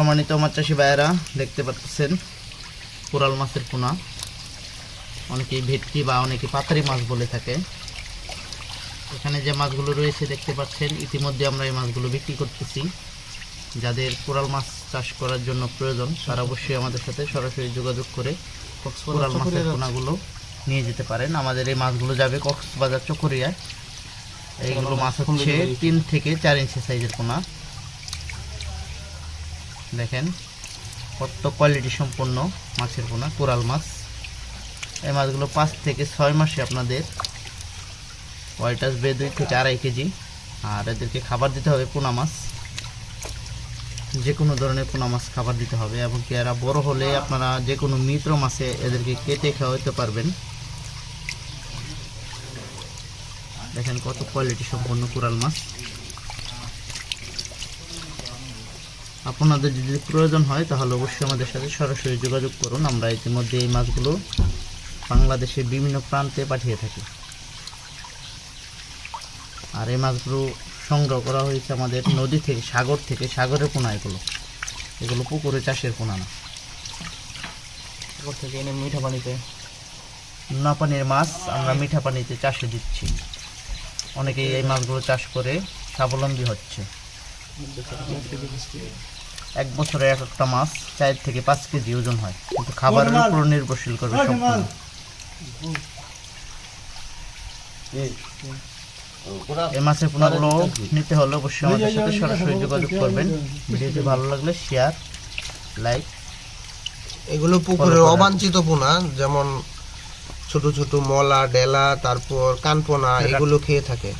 সম্মানিত মাছ চাষি ভাইয়েরা দেখতে পাচ্ছেন কোরাল মাছের পোনা। অনেকে ভেটকি বা অনেকে পাতারি মাছ বলে থাকে। এখানে যে মাছগুলো রয়েছে দেখতে পাচ্ছেন ইতিমধ্যে আমরা এই মাছগুলো বিক্রি করতেছি। যাদের কোরাল মাছ চাষ করার জন্য প্রয়োজন তারা অবশ্যই আমাদের সাথে সরাসরি যোগাযোগ করে কোরাল মাছের পোনাগুলো নিয়ে যেতে পারেন। আমাদের এই মাছগুলো যাবে কক্সবাজার চকরিয়ায়। এইগুলো মাছ হচ্ছে তিন থেকে চার ইঞ্চি সাইজের পোনা। দেখেন কত কোয়ালিটি সম্পন্ন মাছের পোনা, কোরাল মাছ। এই মাছগুলো পাঁচ থেকে ছয় মাসে আপনাদের হোয়াইট আসবে দুই থেকে আড়াই কেজি। আর এদেরকে খাবার দিতে হবে পোনা মাছ। যে কোনো ধরনের পোনা মাছ খাবার দিতে হবে এবং কি এরা বড় হলে আপনারা যে কোনো মিত্র মাছে এদেরকে কেটে খাওয়াতে পারবেন। দেখেন কত কোয়ালিটি সম্পন্ন কোরাল মাছ। আপনাদের যদি প্রয়োজন হয় তাহলে অবশ্যই আমাদের সাথে সরাসরি যোগাযোগ করুন। আমরা ইতিমধ্যে এই মাছগুলো বাংলাদেশের বিভিন্ন প্রান্তে পাঠিয়ে থাকি। আর এই মাছগুলো সংগ্রহ করা হয়েছে আমাদের নদী থেকে সাগর থেকে। সাগরের পোনা এগুলো। এগুলো পুকুরে চাষের পোনা না। সাগর থেকে এনে মিঠা পানিতে? নোনা পানির মাছ আমরা মিঠা পানিতে চাষে দিচ্ছি। অনেকেই এই মাছগুলো চাষ করে স্বাবলম্বী হচ্ছে। এক বছরে এক একটা মাছ চার থেকে পাঁচ কেজি ওজন হয় কিন্তু খাবারের উপর নির্ভরশীল করবে এই মাছের পোনাগুলো নিতে হলে অবশ্যই আমাদের সাথে সরাসরি যোগাযোগ করবেন ভিডিওটি ভালো লাগলে শেয়ার লাইক এগুলো পুকুরের। অবাঞ্ছিত পোনা যেমন ছোট ছোট মলা ডেলা তারপর কানপোনা এগুলো খেয়ে থাকে